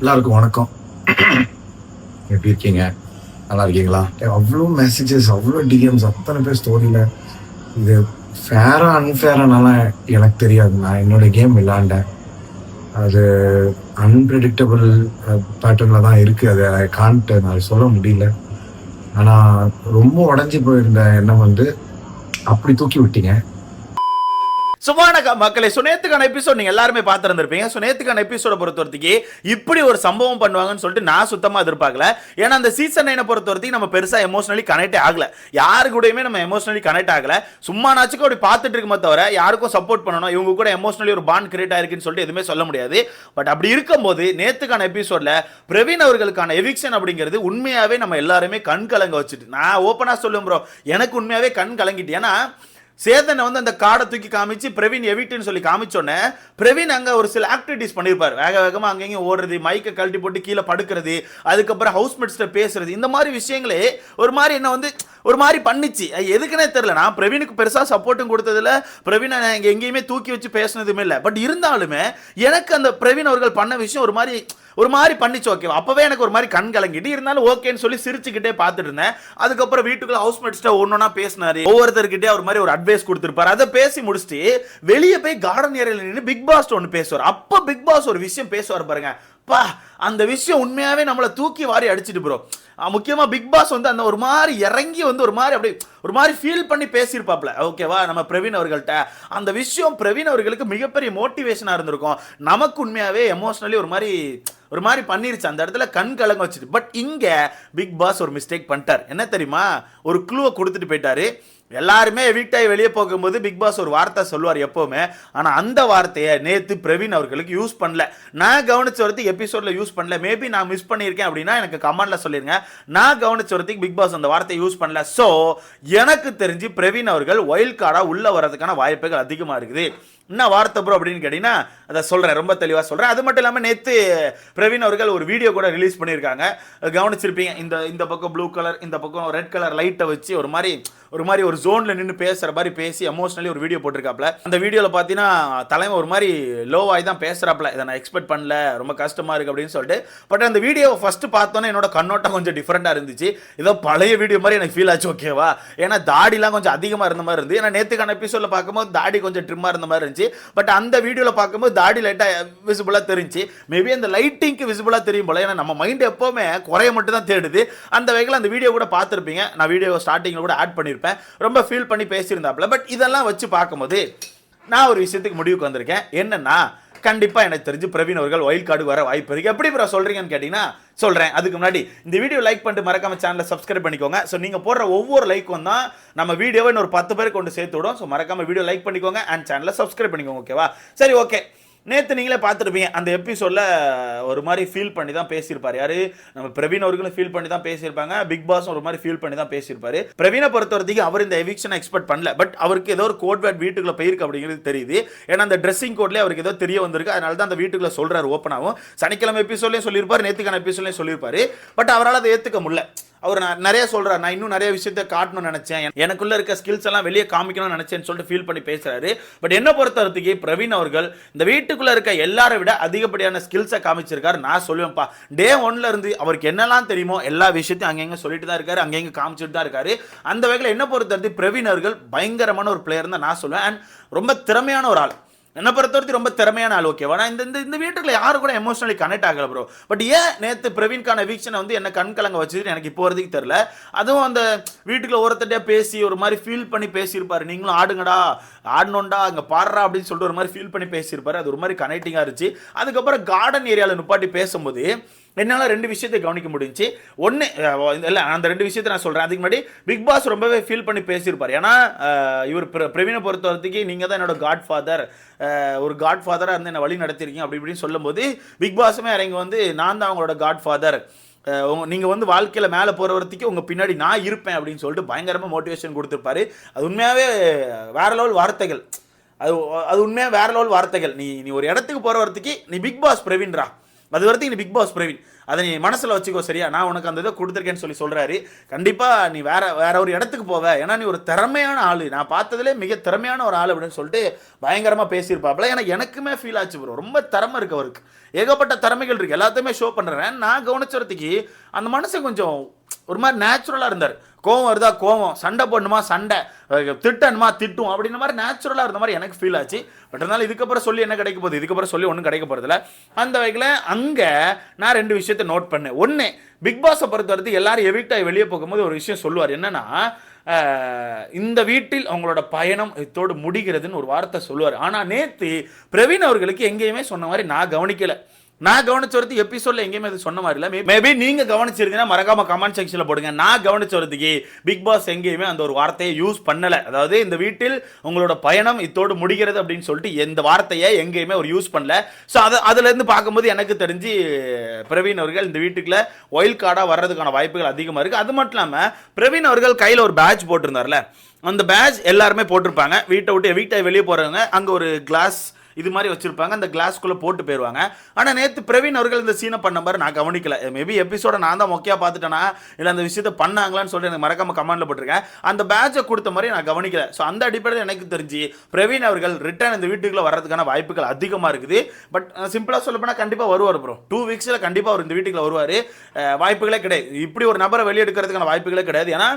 எல்லாருக்கும் வணக்கம். எப்படி இருக்கீங்க? நல்லா இருக்கீங்களா? அவ்வளோ மெசேஜஸ் அவ்வளோ டிஎம்ஸ் அத்தனை பேர் ஸ்டோரியில் இது ஃபேராக அன்ஃபேரானால எனக்கு தெரியாது. நான் என்னோட கேம் விளாண்டேன் அது அன்பிரடிக்டபிள் பேட்டர்னில் தான் இருக்குது அது ஐ கான்ட் நான் சொல்ல முடியல. ஆனால் ரொம்ப உடஞ்சி போயிருந்த எண்ணம் வந்து அப்படி தூக்கி விட்டீங்க. சுமானக மக்களை சுனேத்துக்கான எபிசோட் நீங்க எல்லாருமே பார்த்துருந்துருப்பீங்க. சுனேத்துக்கான எபிசோட பொறுத்தவரைக்கும் இப்படி ஒரு சம்பவம் பண்ணுவாங்கன்னு சொல்லிட்டு நான் சுத்தமா எதிர்பார்க்கல. ஏன்னா அந்த சீசன் நைனை பொறுத்த வரைக்கும் நம்ம பெருசா எமோஷனலி கனெக்ட் ஆகல. யாரு கூடயுமே நம்ம எமோஷனலி கனெக்ட் ஆகல. சும்மா நாச்சுக்கும் அப்படி பார்த்துட்டு இருக்குமே தவிர யாருக்கும் சப்போர்ட் பண்ணணும். இவங்க கூட எமோஷனலி ஒரு பாண்ட் கிரியேட் ஆயிருக்குன்னு சொல்லிட்டு எதுவுமே சொல்ல முடியாது. பட் அப்படி இருக்கும்போது நேத்துக்கான எபிசோட்ல பிரவீன் அவர்களுக்கான எவிக்ஷன் அப்படிங்கிறது உண்மையாவே நம்ம எல்லாருமே கண் கலங்க வச்சுட்டு நான் ஓப்பனா சொல்லுவேன் ப்ரோ எனக்கு உண்மையாவே கண் கலங்கிட்டு. ஏன்னா சேதனை வந்து அந்த காடை தூக்கி காமிச்சு பிரவீன் எவிட்டுன்னு சொல்லி காமிச்சோன்னே பிரவீன் அங்கே ஒரு சில ஆக்டிவிட்டிஸ் பண்ணியிருப்பார் வேக வேகமாக அங்கேயும் ஓடுறது மைக்கை கழட்டி போட்டு கீழே படுக்கிறது அதுக்கப்புறம் ஹவுஸ்மேட்ஸ்கிட்ட பேசுறது. இந்த மாதிரி விஷயங்களே ஒரு மாதிரி என்ன வந்து ஒரு மாதிரி பண்ணிச்சு. எதுக்குன்னே தெரில நான் பிரவீனுக்கு பெருசாக சப்போர்ட்டும் கொடுத்ததில்ல. பிரவீனை நான் இங்கே எங்கேயுமே தூக்கி வச்சு பேசினதுமே இல்லை. பட் இருந்தாலுமே எனக்கு அந்த பிரவீன் அவர்கள் பண்ண விஷயம் ஒரு மாதிரி ஒரு மாதிரி பண்ணிச்சு ஓகேவா அப்பவே எனக்கு ஒரு மாதிரி கண் கலங்கிட்டு இருந்தாலும் ஓகேன்னு சொல்லி சிரிச்சுக்கிட்டே பார்த்துட்டு இருந்தேன் அதுக்கப்புறம் வீட்டுக்குள்ள ஹவுஸ் ஹவுஸ்மேட்ஸ்ட்ட ஒன்றா பேசினாரு. ஒவ்வொருத்தர்கிட்டே ஒரு மாதிரி ஒரு அட்வைஸ் கொடுத்துருப்பாரு. அதை பேசி முடிச்சுட்டு வெளியே போய் கார்டன் ஏரியாவில் நின்று பிக் பாஸ் ஒன்று பேசுவார். அப்ப பிக் பாஸ் ஒரு விஷயம் பேசுவார் பாருங்க. அப்பா அந்த விஷயம் உண்மையாகவே நம்மளை தூக்கி வாரி அடிச்சிட்டு ப்ரோ முக்கியமாக பிக் பாஸ் வந்து அந்த ஒரு மாதிரி இறங்கி வந்து ஒரு மாதிரி அப்படி ஒரு மாதிரி ஃபீல் பண்ணி பேசியிருப்பாப்ல ஓகேவா நம்ம பிரவீன் அவர்கள்ட்ட. அந்த விஷயம் பிரவீன் அவர்களுக்கு மிகப்பெரிய மோட்டிவேஷனாக இருந்திருக்கும். நமக்கு உண்மையாகவே எமோஷ்னலி ஒரு மாதிரி ஒரு மாதிரி பண்ணிருச்சு. அந்த இடத்துல கண் கலங்க வச்சுட்டு. பட் இங்கே பிக் பாஸ் ஒரு மிஸ்டேக் பண்ணிட்டார். என்ன தெரியுமா? ஒரு க்ளூவை கொடுத்துட்டு போயிட்டாரு. எல்லாருமே எவிக்ட் ஆகி வெளியே போகும்போது பிக் பாஸ் ஒரு வார்த்தை சொல்லுவார் எப்போவுமே. ஆனால் அந்த வார்த்தையை நேற்று பிரவீன் அவர்களுக்கு யூஸ் பண்ணல. நான் கவனிச்ச வரத்துக்கு எபிசோடில் யூஸ் பண்ணல. மேபி நான் மிஸ் பண்ணியிருக்கேன் அப்படின்னா எனக்கு கமெண்ட்ல சொல்லிடுங்க நான் கவனிச்ச வரத்துக்கு பிக் பாஸ் அந்த வார்த்தையை யூஸ் பண்ணல. ஸோ எனக்கு தெரிஞ்சு பிரவீன் அவர்கள் ஒயில் கார்டாக உள்ளே வர்றதுக்கான வாய்ப்புகள் அதிகமாக இருக்குது. என்ன வார்த்தை ப்ரோ அப்படின்னு கேட்டிங்கன்னா அதை சொல்கிறேன் ரொம்ப தெளிவாக சொல்கிறேன் அது மட்டும் இல்லாமல் நேற்று பிரவீன் அவர்கள் ஒரு வீடியோ கூட ரிலீஸ் பண்ணியிருக்காங்க. கவனிச்சிருப்பீங்க இந்த இந்த பக்கம் ப்ளூ கலர் இந்த பக்கம் ரெட் கலர் லைட்டை வச்சு ஒரு மாதிரி ஒரு மாதிரி ஒரு ஜோனில் நின்று பேசுகிற மாதிரி பேசி எமோஷனலி ஒரு வீடியோ போட்டிருக்காப்ல. அந்த வீடியோவில் பார்த்தீங்கன்னா தலைமை ஒரு மாதிரி லோவாகி தான் பேசுகிறாப்ல இதை நான் எக்ஸ்பெக்ட் பண்ணல ரொம்ப கஷ்டமாக இருக்குது அப்படின்னு சொல்லிட்டு. பட் அந்த வீடியோ ஃபஸ்ட்டு பார்த்தோன்னே என்னோட கண்ணோட்டம் கொஞ்சம் டிஃப்ரெண்ட்டாக இருந்துச்சு. ஏதோ பழைய வீடியோ மாதிரி எனக்கு ஃபீல் ஆச்சு ஓகேவா ஏன்னா தாடிலாம் கொஞ்சம் அதிகமாக இருந்த மாதிரி இருந்து ஏன்னா நேற்றுக்கான எபிசோடில் பார்க்கும்போது தாடி கொஞ்சம் ட்ரிம்மாக இருந்த மாதிரி இருந்துச்சு. பட் அந்த வீடியோவில் பார்க்கும்போது தாடி லைட்டாக விசிபிளாக தெரிஞ்சு மேபி அந்த லைட்டிங்க்கு விசிபிளாக தெரியும் போல. ஏன்னா நம்ம மைண்ட் எப்போவுமே குறைய மட்டும் தான் தேடுது. அந்த வகையில் அந்த வீடியோ கூட பார்த்துருப்பீங்க. நான் வீடியோ ஸ்டார்டிங்கில் கூட ஆட் பண்ணியிருப்பேன் ரொம்ப ஃபீல் பண்ணி பேசியிருந்தாப்புல. பட் இதெல்லாம் வச்சு பார்க்கும்போது நான் ஒரு விஷயத்துக்கு முடிவுக்கு வந்திருக்கேன். என்னென்னா கண்டிப்பாக எனக்கு தெரிஞ்சு பிரவீன் அவர்கள் ஒயில் கார்டு வர வாய்ப்பு இருக்குது எப்படி ப்ரோ சொல்கிறீங்கன்னு கேட்டிங்கன்னா சொல்கிறேன் அதுக்கு முன்னாடி இந்த வீடியோ லைக் பண்ணிட்டு மறக்காம சேனலை சப்ஸ்கிரைப் பண்ணிக்கோங்க. ஸோ நீங்கள் போடுற ஒவ்வொரு லைக்கும் தான் நம்ம வீடியோவை இன்னொரு பத்து பேர் கொண்டு சேர்த்து விடும். ஸோ மறக்காம வீடியோ லைக் பண்ணிக்கோங்க அண்ட் சேனலை சப்ஸ்கிரைப் பண்ணிக்கோங்க ஓகேவா சரி ஓகே நேற்று நீங்களே பார்த்துருப்பீங்க. அந்த எபிசோடில் ஒரு மாதிரி ஃபீல் பண்ணி தான் பேசியிருப்பார். யார்? நம்ம பிரவீன் அவர்களும் ஃபீல் பண்ணி தான் பேசியிருப்பாங்க. பிக் பாஸும் ஒரு மாதிரி ஃபீல் பண்ணி தான் பேசியிருப்பார். பிரவீனை பொறுத்த வரைக்கும் அவர் இந்த எவிக்ஷனை எக்ஸ்பெக்ட் பண்ணல. பட் அவருக்கு ஏதோ ஒரு கோட் வேட் வீட்டுக்குள்ள போயிருக்கு அப்படிங்கிறது தெரியுது. ஏன்னா அந்த ட்ரெஸ்ஸிங் கோட்லேயே அவருக்கு ஏதோ தெரிய வந்திருக்கு. அதனால தான் அந்த வீட்டுக்குள்ள சொல்கிறார் ஓப்பனாகவும் சனிக்கிழமை எபிசோட்லேயும் சொல்லியிருப்பார் நேற்றுக்கான எபிசோட்லேயும் சொல்லியிருப்பார். பட் அவரால் அதை ஏற்றுக்க முடியல. அவர் நான் நிறைய சொல்கிறார் நான் இன்னும் நிறைய விஷயத்த காட்டணும்னு நினச்சேன். எனக்குள்ள இருக்க ஸ்கில்ஸ் எல்லாம் வெளியே காமிக்கணும்னு நினச்சேன்னு சொல்லிட்டு ஃபீல் பண்ணி பேசுகிறாரு பட் என்ன பொறுத்தவரத்துக்கு பிரவீன் அவர்கள் இந்த வீட்டுக்குள்ளே இருக்க எல்லாரை விட அதிகப்படியான ஸ்கில்ஸை காமிச்சிருக்காரு. நான் சொல்லுவேன்ப்பா டே ஒன்ல இருந்து அவருக்கு என்னெல்லாம் தெரியுமோ எல்லா விஷயத்தையும் அங்கங்கே சொல்லிட்டு தான் இருக்காரு. அங்கங்கே காமிச்சிட்டு தான் இருக்காரு. அந்த வகையில் என்ன பொறுத்தவரைக்கும் பிரவீன் அவர்கள் பயங்கரமான ஒரு பிளேயர் தான் நான் சொல்லுவேன். அண்ட் ரொம்ப திறமையான ஒரு ஆள். என்னை பொறுத்தவரைக்கும் ரொம்ப திறமையான ஆள் ஓகேவா நான் இந்த இந்த வீட்டுக்குள்ள யாரு கூட எமோஷனலி கனெக்ட் ஆகல ப்ரோ பட் ஏன் நேற்று பிரவீன்கான வீக்ஷனை வந்து என்ன கண் கலங்க வச்சுட்டு எனக்கு இப்போ தெரில அதுவும் அந்த வீட்டுக்குள்ள ஒருத்தட்டியாக பேசி ஒரு மாதிரி ஃபீல் பண்ணி பேசியிருப்பாரு. நீங்களும் ஆடுங்கடா ஆடணும்டா அங்கே பாடுறா அப்படின்னு சொல்லிட்டு ஒரு மாதிரி ஃபீல் பண்ணி பேசியிருப்பாரு. அது ஒரு மாதிரி கனெக்டிங்காக இருந்துச்சு. அதுக்கப்புறம் கார்டன் ஏரியாவில் நிப்பாட்டி பேசும்போது என்னால் ரெண்டு விஷயத்தை கவனிக்க முடிஞ்சுச்சு. ஒன்று இல்லை அந்த ரெண்டு விஷயத்தை நான் சொல்கிறேன் அதுக்கு முன்னாடி பிக் பாஸ் ரொம்பவே ஃபீல் பண்ணி பேசியிருப்பார். ஏன்னா இவர் பிர- பிரவீனை பொறுத்த வரைக்கும் நீங்கள் தான் என்னோட காட் ஃபாதர் ஒரு காட் ஃபாதராக இருந்து என்னை வழி நடத்திருக்கீங்க அப்படி இப்படின்னு சொல்லும்போது பிக் பாஸுமே இறங்கி வந்து நான் தான் அவங்களோட காட் ஃபாதர் நீங்கள் வந்து வாழ்க்கையில் மேலே போகிற வரத்துக்கு உங்கள் பின்னாடி நான் இருப்பேன் அப்படின்னு சொல்லிட்டு பயங்கரமாக மோட்டிவேஷன் கொடுத்துருப்பாரு. அது உண்மையாகவே வேற லெவல் வார்த்தைகள். அது அது உண்மையாக வேற லெவல் வார்த்தைகள். நீ நீ ஒரு இடத்துக்கு போகிற வரத்துக்கு நீ பிக் பாஸ் பிரவீன்ரா. அது வரைக்கும் நீ பிக் பாஸ் பிரவீன். அதை நீ மனசில் வச்சுக்கோ சரியா? நான் உனக்கு அந்த இதை கொடுத்துருக்கேன்னு சொல்லி சொல்கிறாரு கண்டிப்பாக நீ வேற வேற ஒரு இடத்துக்கு போவ. ஏன்னா நீ ஒரு திறமையான ஆள். நான் பார்த்ததுலே மிக திறமையான ஒரு ஆள் அப்படின்னு சொல்லிட்டு பயங்கரமாக பேசியிருப்பாப்புல. ஏன்னா எனக்குமே ஃபீல் ஆச்சு ப்ரோ ரொம்ப திறமை இருக்கு அவருக்கு. ஏகப்பட்ட திறமைகள் இருக்குது எல்லாத்தையுமே ஷோ பண்ணுறேன் நான் கவனிச்சுறதுக்கு அந்த மனசை கொஞ்சம் ஒரு மாதிரி நேச்சுரலாக இருந்தார். கோவம் வருதா? கோவம். சண்டை போடணுமா? சண்டை. திட்டணுமா? திட்டும் அப்படின்ற மாதிரி நேச்சுரலாக இருந்த மாதிரி எனக்கு ஃபீல் ஆச்சு. பட் இருந்தாலும் இதுக்கப்புறம் சொல்லி என்ன கிடைக்க போகுது? இதுக்கப்புறம் சொல்லி ஒன்றும் கிடைக்க போகிறதில்ல அந்த வகையில் அங்கே நான் ரெண்டு விஷயத்தை நோட் பண்ணேன். ஒன்று பிக் பாஸை பொறுத்த எல்லாரும் எவிக்ட் ஆகி வெளியே போகும்போது ஒரு விஷயம் சொல்லுவார். என்னன்னா இந்த வீட்டில் அவங்களோட பயணம் இதோடு முடிகிறதுன்னு ஒரு வார்த்தை சொல்லுவார். ஆனால் நேற்று பிரவீன் அவர்களுக்கு எங்கேயுமே சொன்ன மாதிரி நான் கவனிக்கலை. நான் கவனிச்ச வரது எபிசோட்ல எங்கேயுமே அது சொன்ன மாதிரி இல்லை. மேபி நீங்க கவனிச்சிருந்தீங்கன்னா மறக்காம கமெண்ட் செக்ஷன்ல போடுங்க. நான் கவனிச்ச வரதுக்கு பிக் பாஸ் எங்கேயுமே அந்த ஒரு வார்த்தையை யூஸ் பண்ணல. அதாவது இந்த வீட்டில் உங்களோட பயணம் இத்தோடு முடிகிறது அப்படின்னு சொல்லிட்டு எந்த வார்த்தையை எங்கேயுமே அவர் யூஸ் பண்ணல. ஸோ அது அதுல இருந்து பார்க்கும்போது எனக்கு தெரிஞ்சு பிரவீன் அவர்கள் இந்த வீட்டுக்குள்ள ஒயில் கார்டா வர்றதுக்கான வாய்ப்புகள் அதிகமா இருக்கு. அது மட்டும் இல்லாம பிரவீன் அவர்கள் கையில ஒரு பேட்ச் போட்டிருந்தார்ல. அந்த பேட்ச் எல்லாருமே போட்டிருப்பாங்க. வீட்டை விட்டு வீட்டை வெளியே போறவங்க அங்க ஒரு கிளாஸ் இது மாதிரி வச்சுருப்பாங்க. அந்த கிளாஸ்க்குள்ளே போட்டு போயிடுவாங்க ஆனால் நேற்று பிரவீன் அவர்கள் இந்த சீனை பண்ண மாதிரி நான் கவனிக்கல. மேபி எபிசோட நான் தான் மொக்கையா பார்த்துட்டேனா? இல்லை அந்த விஷயத்த பண்ணாங்களான்னு சொல்லிட்டு எனக்கு மறக்காம கமெண்ட்ல போட்டிருக்கேன். அந்த பேட்சை கொடுத்த மாதிரி நான் கவனிக்கல. ஸோ அந்த அடிப்படையில் எனக்கு தெரிஞ்சு பிரவீன் அவர்கள் ரிட்டர்ன் இந்த வீட்டுக்குள்ளே வர்றதுக்கான வாய்ப்புகள் அதிகமாக இருக்குது. பட் சிம்பிளாக சொல்ல கண்டிப்பாக வருவார் ப்ரோ டூ வீக்ஸில் கண்டிப்பாக அவர் இந்த வீட்டுக்குள்ளே வருவார். வாய்ப்புகளே கிடையாது. இப்படி ஒரு நபரை வெளியெடுக்கிறதுக்கான வாய்ப்புகளே கிடையாது. ஏன்னா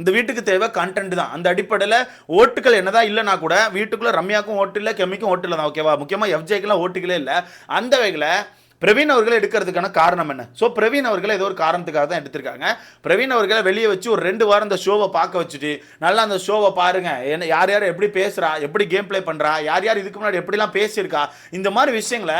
இந்த வீட்டுக்கு தேவை கண்டென்ட் தான். அந்த அடிப்படையில் ஓட்டுகள் என்னதான் இல்லைனா கூட வீட்டுக்குள்ளே ரம்யாக்கும் ஓட்டு இல்லை கெமிக்கும் ஓட்டு இல்லை தான் ஓகேவா முக்கியமாக எஃப்ஜேக்கெல்லாம் ஓட்டுகளே இல்லை. அந்த வகையில் பிரவீன் அவர்களை எடுக்கிறதுக்கான காரணம் என்ன? ஸோ பிரவீன் அவர்களை ஏதோ ஒரு காரணத்துக்காக தான் எடுத்திருக்காங்க. பிரவீன் அவர்களை வெளியே வச்சு ஒரு ரெண்டு வாரம் அந்த ஷோவை பார்க்க வச்சுட்டு நல்லா அந்த ஷோவை பாருங்க. என்ன யார் யார் எப்படி பேசுகிறா எப்படி கேம் ப்ளே பண்ணுறா யார் யார் இதுக்கு முன்னாடி எப்படிலாம் பேசியிருக்கா? இந்த மாதிரி விஷயங்களை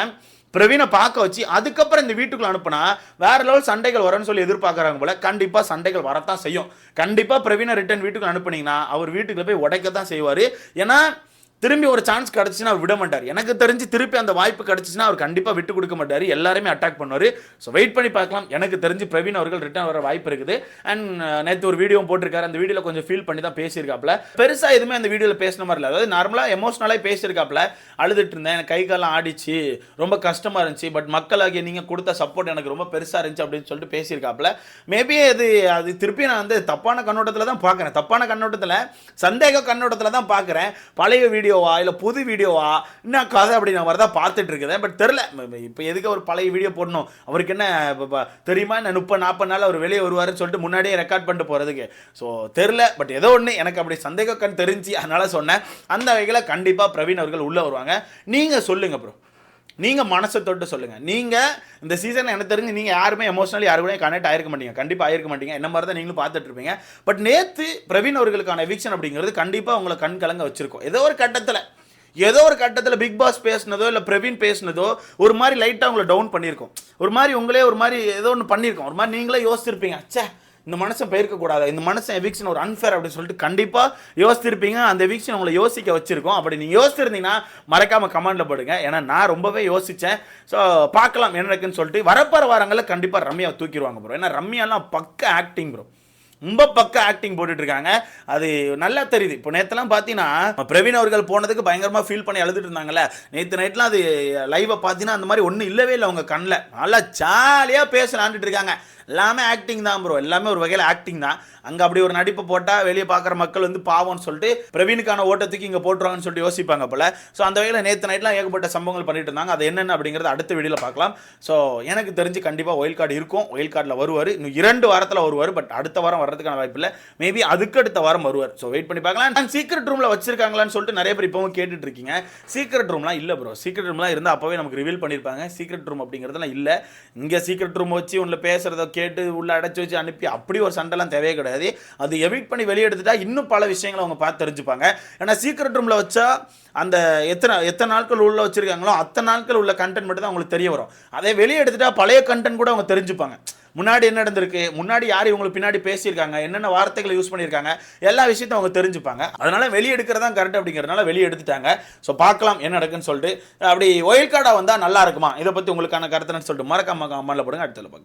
பிரவீனை பார்க்க வச்சு அதுக்கப்புறம் இந்த வீட்டுக்குள்ள அனுப்புனா வேற லெவல் சண்டைகள் வரும்னு சொல்லி எதிர்பார்க்குறாங்க போல கண்டிப்பாக சண்டைகள் வரத்தான் செய்யும். கண்டிப்பாக பிரவீனை ரிட்டர்ன் வீட்டுக்குள்ள அனுப்புனீங்கன்னா அவர் வீட்டுக்குள்ள போய் உடைக்க தான் செய்வார். ஏன்னா திரும்பி ஒரு சான்ஸ் கிடச்சின்னா அவர் விட மாட்டார். எனக்கு தெரிஞ்சு திருப்பி அந்த வாய்ப்பு கிடச்சிச்சுன்னா அவர் கண்டிப்பாக விட்டு கொடுக்க மாட்டார். எல்லாருமே அட்டாக் பண்ணுவார். ஸோ வெயிட் பண்ணி பார்க்கலாம். எனக்கு தெரிஞ்சு பிரவீன் அவர்கள் ரிட்டர்ன் வர வாய்ப்பு இருக்குது. அண்ட் uh, நேற்று ஒரு வீடியோ போட்டிருக்காரு. அந்த வீடியோவில் கொஞ்சம் ஃபீல் பண்ணி தான் பேசியிருக்காப்ல பெருசாக எதுவுமே அந்த வீடியோவில் பேசின மாதிரி இல்லை. அதாவது நார்மலாக எமோஷனலாக பேசியிருக்காப்ல அழுதுட்டு இருந்தேன். எனக்கு கை காலம் ஆடிச்சு. ரொம்ப கஷ்டமாக இருந்துச்சு. பட் மக்களாகிய நீங்கள் கொடுத்த சப்போர்ட் எனக்கு ரொம்ப பெருசாக இருந்துச்சு அப்படின்னு சொல்லிட்டு பேசியிருக்காப்ல மேபி அது அது திருப்பி நான் வந்து தப்பான கண்ணோட்டத்தில் தான் பார்க்குறேன். தப்பான கண்ணோட்டத்தில் சந்தேக கண்ணோட்டத்தில் தான் பார்க்குறேன். பழைய வீடியோ வீடியோவா இல்லை புது வீடியோவா? என்ன கதை அப்படி நான் வரதான் பார்த்துட்டு இருக்கிறேன் பட் தெரில இப்போ எதுக்கு ஒரு பழைய வீடியோ போடணும்? அவருக்கு என்ன இப்ப- தெரியுமா என்ன முப்பது நாற்பது நாள் அவர் வெளியே வருவார்னு சொல்லிட்டு முன்னாடியே ரெக்கார்ட் பண்ணிட்டு போகிறதுக்கு ஸோ தெரில பட் ஏதோ ஒன்று எனக்கு அப்படி சந்தேக கண் தெரிஞ்சு அதனால் சொன்னேன். அந்த வகையில் கண்டிப்பாக பிரவீன் அவர்கள் உள்ளே வருவாங்க. நீங்கள் சொல்லுங்கள் ப்ரோ நீங்கள் மனசை தொட்டு சொல்லுங்கள் நீங்கள் இந்த சீசன் எனக்கு தெரிஞ்சு நீங்கள் யாருமே எமோஷனலி யாரு கூட கனெக்ட் ஆயிருக்க மாட்டீங்க. கண்டிப்பாக ஆயிருக்க மாட்டீங்க. என்ன மாதிரி தான் நீங்களும் பார்த்துட்டு இருப்பீங்க. பட் நேற்று பிரவீன் அவர்களுக்கான எவிக்ஷன் அப்படிங்கிறது கண்டிப்பாக உங்களை கண் கலங்க வச்சுருக்கோம். ஏதோ ஒரு கட்டத்தில் ஏதோ ஒரு கட்டத்தில் பிக் பாஸ் பேசுனதோ இல்லை பிரவீன் பேசுனதோ ஒரு மாதிரி லைட்டாக உங்களை டவுன் பண்ணியிருக்கோம். ஒரு மாதிரி உங்களே ஒரு மாதிரி ஏதோ ஒன்று பண்ணியிருக்கோம். ஒரு மாதிரி நீங்களே யோசிச்சிருப்பீங்க. ச்சே இந்த மனுஷன் போயிருக்க கூடாது இந்த மனுஷன் எவிக்ஷன் ஒரு அன்ஃபேர் அப்படின்னு சொல்லிட்டு கண்டிப்பாக யோசிச்சிருப்பீங்க அந்த எவிக்ஷன் உங்களை யோசிக்க வச்சிருக்கோம். அப்படி நீங்கள் யோசிச்சிருந்தீங்கன்னா மறக்காம கமெண்ட்ல போடுங்க. ஏன்னா நான் ரொம்பவே யோசித்தேன் ஸோ பார்க்கலாம் என்ன இருக்குன்னு சொல்லிட்டு வரப்போகிற வாரங்களில் கண்டிப்பாக ரம்யாவை தூக்கிடுவாங்க ப்ரோ ஏன்னா ரம்யாலாம் பக்க ஆக்டிங் ப்ரோ ரொம்ப பக்க ஆக்டிங் போட்டுட்டு இருக்காங்க அது நல்லா தெரியுது. இப்போ நேற்றுலாம் பார்த்தீங்கன்னா பிரவீன் அவர்கள் போனதுக்கு பயங்கரமாக ஃபீல் பண்ணி அழுதுட்டு இருந்தாங்கல்ல. நேற்று நைட்லாம் அது லைவை பார்த்தீங்கன்னா அந்த மாதிரி ஒன்றும் இல்லவே இல்லை அவங்க கண்ணில். நல்லா ஜாலியாக பேச இருக்காங்க எல்லாமே ஆக்டிங் தான் ப்ரோ எல்லாமே ஒரு வகையில் ஆக்டிங் தான். அங்கே அப்படி ஒரு நடிப்பை போட்டால் வெளியே பார்க்குற மக்கள் வந்து பாவம்னு சொல்லிட்டு பிரவீனுக்கான ஓட்டத்துக்கு இங்கே போட்டுருவாங்கன்னு சொல்லிட்டு யோசிப்பாங்க போல். ஸோ அந்த வகையில் நேற்று நைட்லாம் ஏகப்பட்ட சம்பவங்கள் பண்ணிட்டு இருந்தாங்க. அது என்னென்ன அப்படிங்கிறத அடுத்த வீடியோவில் பார்க்கலாம் ஸோ எனக்கு தெரிஞ்சு கண்டிப்பாக ஒயில் கார்டு இருக்கும். ஒயில் கார்டில் வருவார். இன்னும் இரண்டு வாரத்தில் வருவார். பட் அடுத்த வாரம் வர்றதுக்கான வாய்ப்பு இல்லை. மேபி அதுக்கு அடுத்த வாரம் வருவார். ஸோ வெயிட் பண்ணி பார்க்கலாம் அண்ட் சீக்ரெட் ரூமில் வச்சிருக்காங்களான்னு சொல்லிட்டு நிறைய பேர் இப்போவும் கேட்டுட்டு இருக்கீங்க. சீக்ரெட் ரூம்லாம் இல்லை ப்ரோ சீக்ரெட் ரூம்லாம் இருந்தால் அப்போவே நமக்கு ரிவீல் பண்ணியிருப்பாங்க சீக்ரெட் ரூம் அப்படிங்கிறதுலாம் இல்லை. இங்கே சீக்ரெட் ரூம் வச்சு உள்ள பேசுகிறத கேட்டு உள்ளே அடைச்சி வச்சு அனுப்பி அப்படி ஒரு சண்டைலாம் தேவையே கிடையாது. அது எவிட் பண்ணி வெளியே எடுத்துட்டா இன்னும் பல விஷயங்களை அவங்க பார்த்து தெரிஞ்சுப்பாங்க. ஏன்னா சீக்ரெட் ரூமில் வச்சா அந்த எத்தனை எத்தனை நாட்கள் உள்ளே வச்சிருக்காங்களோ அத்தனை நாட்கள் உள்ள கண்டென்ட் மட்டும் தான் அவங்களுக்கு தெரிய வரும். அதே வெளியே எடுத்துட்டா பழைய கண்டென்ட் கூட அவங்க தெரிஞ்சுப்பாங்க. முன்னாடி என்ன நடந்திருக்கு? முன்னாடி யார் இவங்களுக்கு பின்னாடி பேசியிருக்காங்க? என்னென்ன வார்த்தைகளை யூஸ் பண்ணியிருக்காங்க? எல்லா விஷயத்தையும் அவங்க தெரிஞ்சுப்பாங்க. அதனால வெளியே தான் கரெக்ட் அப்படிங்கிறதுனால வெளியே எடுத்துட்டாங்க. ஸோ பார்க்கலாம் என்ன நடக்குன்னு சொல்லிட்டு. அப்படி ஒயில் கார்டாக வந்தால் நல்லா இருக்குமா? இதை பற்றி உங்களுக்கான கருத்துன்னு சொல்லிட்டு மறக்காம கமெண்ட்ல போடுங்க. அடுத்ததில் பார்க்கலாம்.